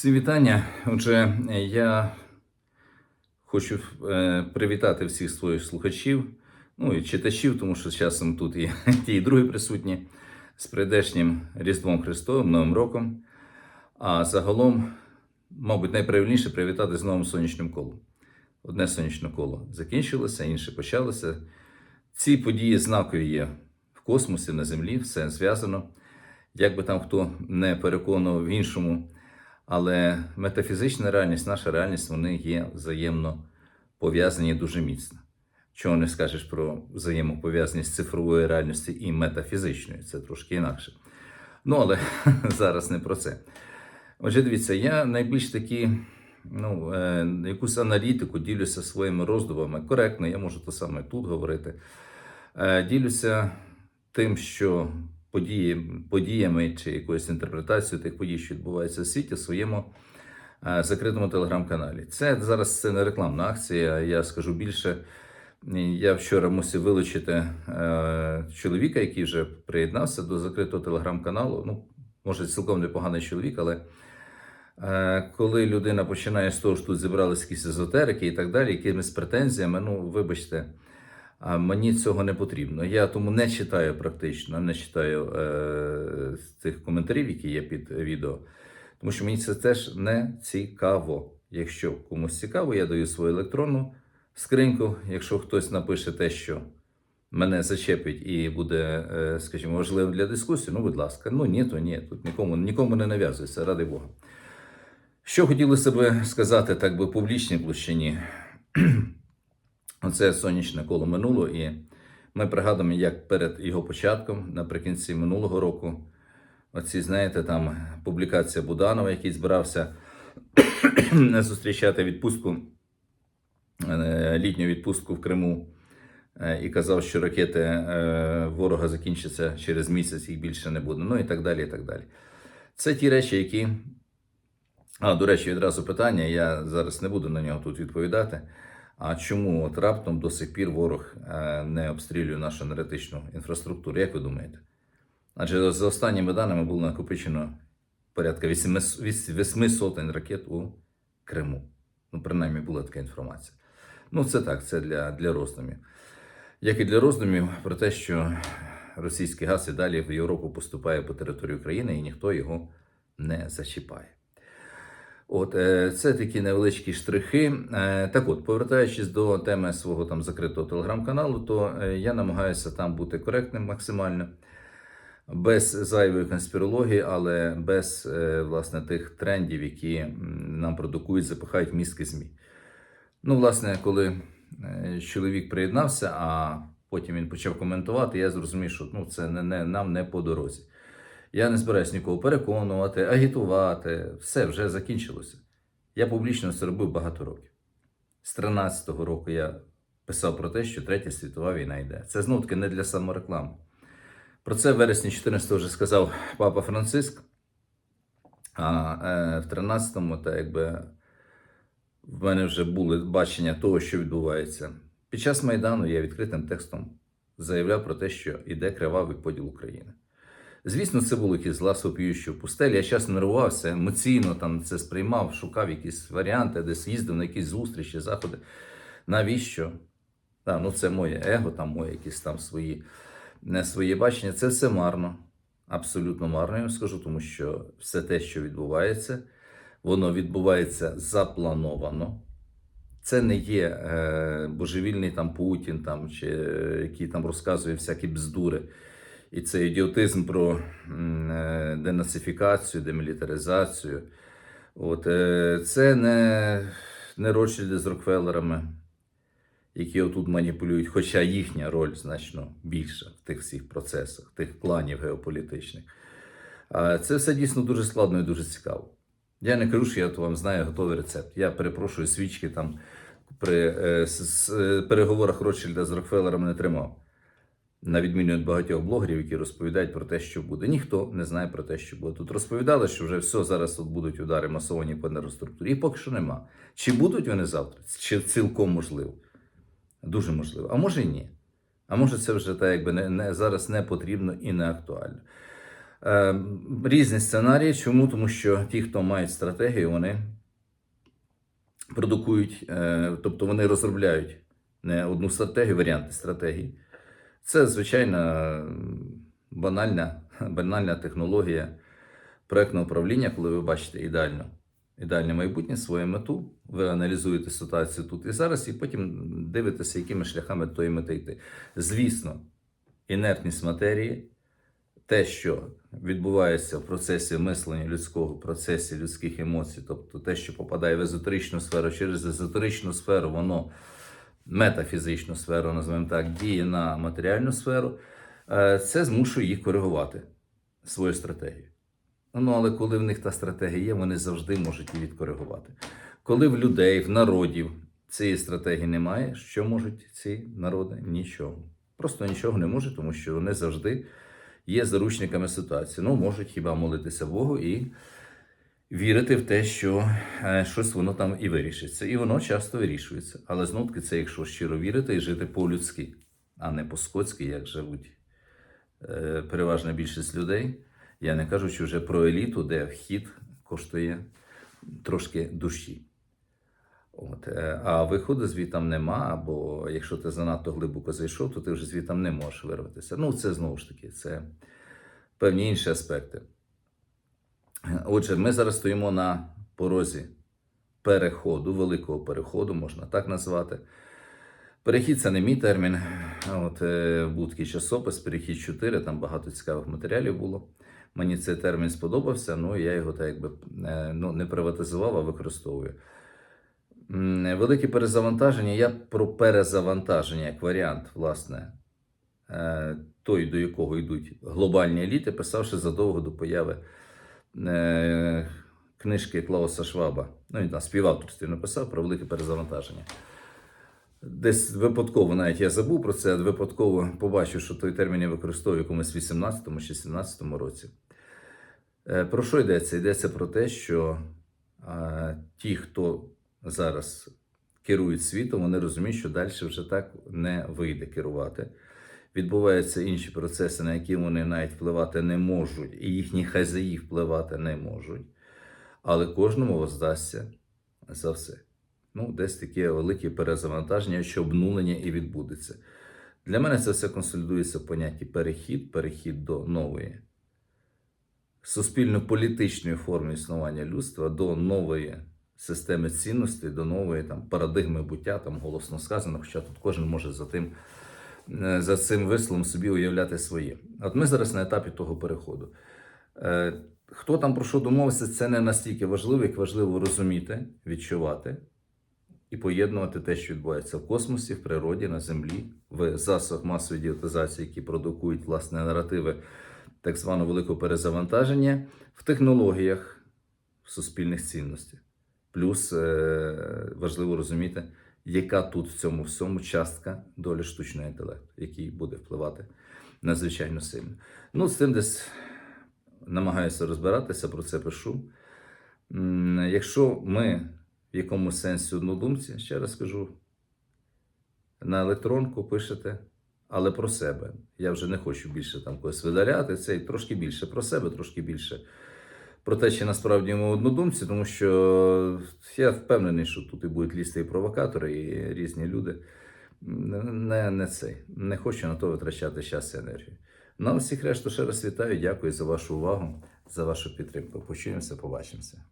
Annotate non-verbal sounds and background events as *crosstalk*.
Всі вітання. Отже, я хочу е, привітати всіх своїх слухачів, ну і читачів, тому що з часом тут і *laughs* ті, і другі присутні з прийдешнім Різдвом Христовим, Новим роком. А загалом, мабуть, найправильніше привітати з новим сонячним колом. Одне сонячне коло закінчилося, інше почалося. Ці події знакові є в космосі, на землі, все зв'язано. Як би там хто не переконував в іншому, але метафізична реальність, наша реальність, вони є взаємно пов'язані дуже міцно. Чого не скажеш про взаємопов'язаність цифрової реальності і метафізичної, це трошки інакше. Ну, але *laughs* зараз не про це. Отже, дивіться, я найбільш такі, ну, е, якусь аналітику ділюся своїми роздумами. Коректно, я можу те саме тут говорити. Е, ділюся тим, що події, подіями чи якоюсь інтерпретацією тих подій, що відбуваються в світі, в своєму е, закритому телеграм-каналі. Це зараз це не рекламна акція. Я скажу більше. Я вчора мусив вилучити е, чоловіка, який вже приєднався до закритого телеграм-каналу. Ну, може, цілком непоганий чоловік, але е, коли людина починає з того, що тут зібралися якісь езотерики і так далі, якимись претензіями, ну, вибачте, а мені цього не потрібно. Я тому не читаю практично, не читаю е, тих коментарів, які є під відео, тому що мені це теж не цікаво. Якщо комусь цікаво, я даю свою електронну скриньку. Якщо хтось напише те, що мене зачепить і буде, е, скажімо, важливим для дискусії, ну, будь ласка, ну ні, то ні, тут нікому, нікому не нав'язується, ради Бога. Що хотілося би сказати так би публічній площині? Оце сонячне коло минуло, і ми пригадуємо, як перед його початком, наприкінці минулого року, оці, знаєте, там публікація Буданова, який збирався *coughs* зустрічати відпустку, е, літню відпустку в Криму, е, і казав, що ракети е, ворога закінчаться через місяць, їх більше не буде. Ну і так далі. і так далі. Це ті речі, які. А, до речі, відразу питання. Я зараз не буду на нього тут відповідати. А чому от раптом до сих пір ворог е, не обстрілює нашу енергетичну інфраструктуру? Як ви думаєте? Адже за останніми даними було накопичено порядка 8 сотень ракет у Криму. Ну, принаймні, була така інформація. Ну, це так, це для, для роздумів. Як і для роздумів про те, що російський газ і далі в Європу поступає по території України і ніхто його не зачіпає. От е, це такі невеличкі штрихи. Е, Так, от, повертаючись до теми свого там закритого телеграм-каналу, то е, я намагаюся там бути коректним максимально, без зайвої конспірології, але без власне тих трендів, які нам продукують, запихають мізки ЗМІ. Ну, власне, коли чоловік приєднався, а потім він почав коментувати, я зрозумів, що ну, це не, не, нам не по дорозі. Я не збираюсь нікого переконувати, агітувати. Все вже закінчилося. Я публічно це робив багато років. З 13-го року я писав про те, що Третя світова війна йде. Це знову таки не для самореклами. Про це в вересні 14-го вже сказав папа Франциск. А е, в 13-му, та якби в мене вже були бачення того, що відбувається. Під час Майдану я відкритим текстом заявляв про те, що йде кривавий поділ України. Звісно, це було якісь зла сопіючі пустелі. Я часто нервувався, емоційно там це сприймав, шукав якісь варіанти, десь їздив на якісь зустрічі, заходи. Навіщо? Да, ну Це моє его, там моє якісь там свої не свої бачення. Це все марно, абсолютно марно, я вам скажу, тому що все те, що відбувається, воно відбувається заплановано. Це не є е, божевільний там Путін, там, чи е, який там розказує всякі бздури. І цей ідіотизм про е, денацифікацію, демілітаризацію. От, е, Це не не Ротшильди з Рокфеллерами, які отут маніпулюють, хоча їхня роль значно більша в тих всіх процесах, тих планів геополітичних. Це все дійсно дуже складно і дуже цікаво. Я не кажу, що я то вам знаю готовий рецепт. Я перепрошую свічки там при е, з, з, переговорах Ротшильда з Рокфеллерами не тримав на відміну від багатьох блогерів, які розповідають про те, що буде. Ніхто не знає про те, що буде. Тут розповідали, що вже все зараз тут будуть удари масовані по енергоструктурі. І поки що нема. Чи будуть вони завтра? Чи цілком можливо? Дуже можливо. А може і ні. А може, це вже так, якби не, не зараз не потрібно і не актуально. Е, Різні сценарії. Чому? Тому що ті, хто мають стратегію, вони продукують, е, тобто вони розробляють не одну стратегію, варіанти стратегії. Це звичайна банальна, банальна технологія проектного управління, коли ви бачите ідеально, ідеальне майбутнє, свою мету, ви аналізуєте ситуацію тут і зараз, і потім дивитеся, якими шляхами до тої мети йти. Звісно, інертність матерії, те, що відбувається в процесі мислення людського, в процесі людських емоцій, тобто те, що попадає в езотеричну сферу, через езотеричну сферу, воно метафізичну сферу, називаємо так, діє на матеріальну сферу, е, це змушує їх коригувати свою стратегію. Ну, але коли в них та стратегія є, вони завжди можуть її відкоригувати. Коли в людей, в народів цієї стратегії немає, що можуть ці народи? Нічого. Просто нічого не можуть, тому що вони завжди є заручниками ситуації. Ну, можуть хіба молитися Богу і вірити в те, що е, щось воно там і вирішиться. І воно часто вирішується. Але знов таки це якщо щиро вірити і жити по-людськи, а не по-скотськи, як живуть е, переважна більшість людей. Я не кажучи вже про еліту, де вхід коштує трошки душі. От, е, а виходу звітам нема, або якщо ти занадто глибоко зайшов, то ти вже звітам не можеш вирватися. Ну, це знову ж таки, це певні інші аспекти. Отже, ми зараз стоїмо на порозі переходу, великого переходу, можна так назвати. Перехід це не мій термін. От, е, був такий часопис, перехід 4, там багато цікавих матеріалів було. Мені цей термін сподобався, ну я його так якби е, ну, не приватизував, а використовую. Велике перезавантаження. Я про перезавантаження як варіант, власне, е, той, до якого йдуть глобальні еліти, писав ще задовго до появи книжки Клауса Шваба. Ну, він там співавторстві написав про велике перезавантаження. Десь випадково, навіть я забув про це, випадково побачив, що той термін я використовую в якомусь 18 чи 17 році. Е, Про що йдеться? Йдеться про те, що а, ті, хто зараз керують світом, вони розуміють, що далі вже так не вийде керувати. Відбуваються інші процеси, на які вони навіть впливати не можуть, і їхні хазяї впливати не можуть. Але кожному воздасться за все. Ну, десь таке велике перезавантаження, що обнулення і відбудеться. Для мене це все консолідується в понятті перехід, перехід до нової суспільно-політичної форми існування людства, до нової системи цінностей, до нової там, парадигми буття, там голосно сказано, хоча тут кожен може за тим, за цим висловом собі уявляти своє. От ми зараз на етапі того переходу. Е, Хто там про що домовився, це не настільки важливо, як важливо розуміти, відчувати і поєднувати те, що відбувається в космосі, в природі, на землі, в засобах масової діотизації, які продукують власне наративи так званого великого перезавантаження, в технологіях, в суспільних цінностях. Плюс е- важливо розуміти, яка тут в цьому всьому частка долі штучного інтелекту, який буде впливати надзвичайно сильно. Ну, з цим десь намагаюся розбиратися, про це пишу. Якщо ми в якомусь сенсі однодумці, ще раз скажу, на електронку пишете, але про себе. Я вже не хочу більше там когось видаляти, це трошки більше про себе, трошки більше про те, чи насправді ми однодумці, тому що я впевнений, що тут і будуть лізти і провокатори, і різні люди. Не, не цей. Не хочу на то витрачати час і енергію. Нам всіх решту ще раз вітаю, дякую за вашу увагу, за вашу підтримку. Почуємося, побачимося.